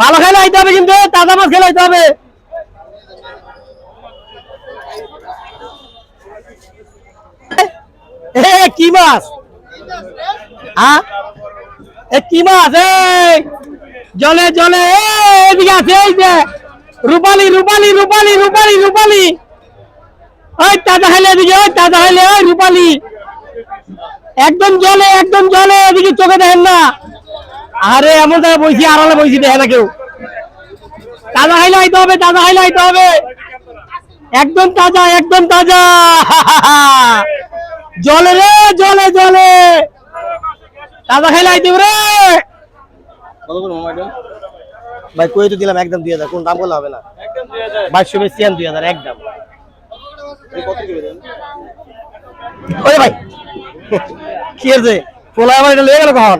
ভালো খেলে আইতে হবে কিন্তু, তাজা মাছ খেলে আইতে হবে। কি মাছ? হ্যাঁ? কি মাছ? এই, জলে জলে এদিকে আছে, এই যে, রূপালি রূপালি রূপালি রূপালি রূপালি। ওই তাজা খাইলে এদিকে, ওই তাজা খাইলে, ওই রূপালি। একদম জলে একদম জলে, এদিকে চোখে দেখেন না। আরে, এমন জায়গায় বইছি, আড়ালে বইছি, দেখে না কেউ। তাজা খাইলে আইতে হবে, তাজা খাইলে আইতে হবে। একদম তাজা একদম তাজা। জলে রে, জলে জলে। তাজা খাইলে আইতে রে। ভাই, কই তো দিলাম, একদম দুই হাজার। কোন দাম বললে হবে না। বাইশশো বেশি দুই হাজার, একদম। ওরে ভাই, কি হয়েছে? পোলা আবার এটা লয়ে গেল কখন?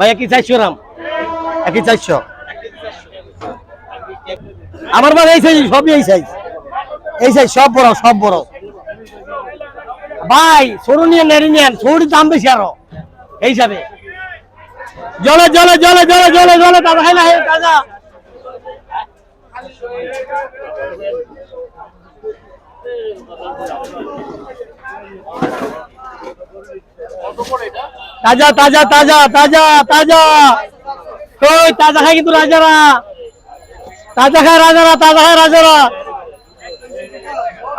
ভাই, একই চারশো গ্রাম। একই চারশো। আমার মানে এই সাইজ সবই এই সাইজ এই সাইজ সব বড় সব বড়। ভাই, সরু নিয়ে নেড়ি নেন সরুর দাম বেশি আরও। এই হিসাবে। জলে জলে জলে জলে জলে জলে তাজা খাই না তাজা তাজা তাজা তাজা তাজা তাজা। ওই তাজা খাই কিন্তু রাজারা। তাজা খায় রাজারা তাজা খায় রাজারা।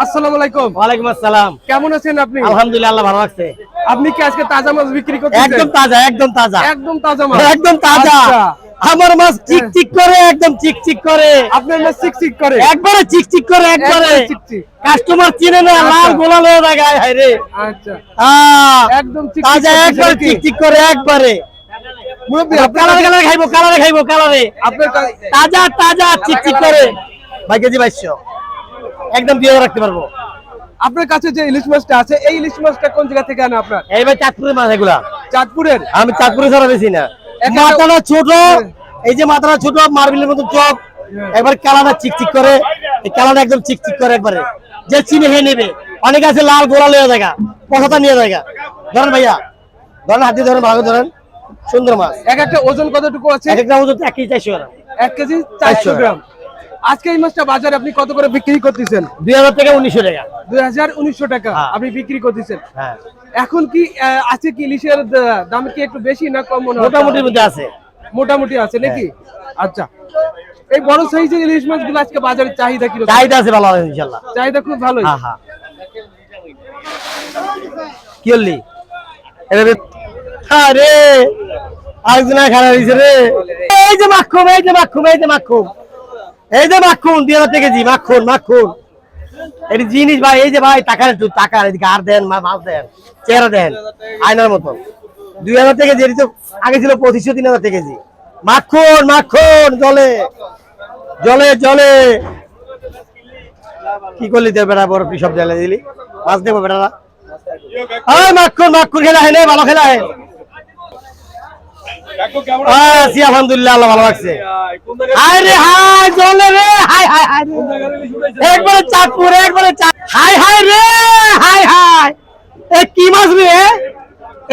আসসালামু আলাইকুম। ওয়ালাইকুম আসসালাম। কেমন আছেন আপনি? আলহামদুলিল্লাহ আল্লাহ ভালো লাগছে আপনি কি আজকে তাজা মাছ বিক্রি করছেন একদম তাজা একদম তাজা। একদম তাজা মাছ। একদম তাজা। আচ্ছা। আমার মাছ চিক চিক করে একদম চিক চিক করে। আপনার মাছ চিকচিক করে? একবারে চিক চিক করে একবারে। কাস্টমার চিনে না লাল আচ্ছা। গোলাল হয়ে গায়ে হায় রে। আচ্ছা। আহ, একদম করতেছে একবার চিক চিক করে একবারে। মুরব্বী কালারে কালারে খাইবো কালারে খাইবো কালারে। আপনার তাজা তাজা চিক চিক করে। ভাই কেজি বাইশশো। একদম দিয়ে রাখতে পারব। আপনার কাছে যে ইলিশ মাছটা আছে এই ইলিশ মাছটা কোন জায়গা থেকে আনে আপনার? এই ভাই চাঁদপুরের মাছ এগুলা। চাঁদপুরের? আমি চাঁদপুরে ছাড়া বেশি না। মাথাটা ছোট এই যে মাথাটা ছোট মার্বেলের মতো চপ একবার কালারটা চিকচিক করে এই কালারটা একদম চিকচিক করে একবারে। যে চিনে হয়ে নেবে। অনেক আছে লাল গোলা লেয়া দেখা পশাটা নিয়ে দেখা ধরেন ভাইয়া ধরেন হাতে ধরেন ভালো ধরেন সুন্দর মাছ। এক একটা ওজন কতটুকু আছে? এক একটা ওজন এক কেজি চারশো এক কেজি চারশো গ্রাম। আজকে এই মাছটা বাজারে আপনি কত করে বিক্রি করতেছেন? দুই হাজার থেকে উনিশশো টাকা। দুই হাজার উনিশশো টাকা হ্যাঁ। আপনি বিক্রি করতেছেন। হ্যাঁ। এখন কি আছে কি ইলিশের দাম কি একটু বেশি না কম মনে মোটামুটির মধ্যে আছে। মোটামুটি আছে নাকি? আচ্ছা। এই বড় সাইজের ইলিশ মাছগুলো আজকে বাজারে চাহিদা কি চাহিদা আছে ভালো আছে ইনশাল্লাহ চাহিদা খুব ভালোই। হ্যাঁ হ্যাঁ। কি এটা আরে আরেকজন খারাপ হয়েছে রে। এই যে মাখুম এই যে মাখুম এই যে মাখুম। এই যে মাখুন, দুই হাজার থেকে জি মাখুন মাখুন। এটি জিনিস ভাই, এই যে ভাই, টাকার একটু টাকার আর দেন মাছ দেন, চেহারা দেন, আয়নার মতন দুই হাজার থেকে যেটি তো আগে ছিল পঁচিশশো, তিন হাজার থেকে জি মাখন মাখন, জলে জলে জলে। কি করলি তোর বেটা বড় সব জেলে দিলি? মাছ দেবো বেটারা ওই মাখন মাখন খেলা হয় না ভালো খেলা হয়। আছি, আলহামদুলিল্লাহ ভালো লাগছে হায় রে হায় জলে রে হায় হায় হায় রে। একবারে চাঁদপুর একবারে হায় হায় রে হায় হায় এ কি মাছ রে?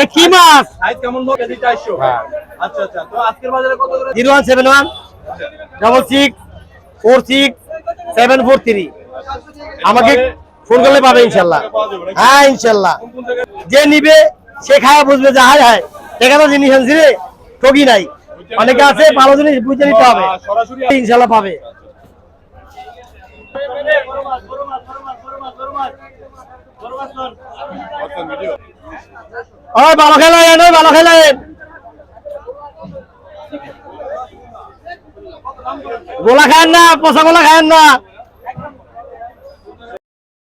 এ কি মাছ? Zero one seven one double six four six seven four three আমাকে ফোন করলে পাবে ইনশাল্লাহ। হ্যাঁ ইনশাল্লাহ। যে নিবে সে খায় বুঝবে যে হায় হায় এখানে জিনিস আনছি রে ঠকি নাই। অনেকে আছে ভালো জিনিস বুঝে নিতে হবে। ইনশাল্লাহ পাবে। ওই ভালো খেলা এন ওই ভালো খেলা এন গোলা খান না পচা গোলা খান না।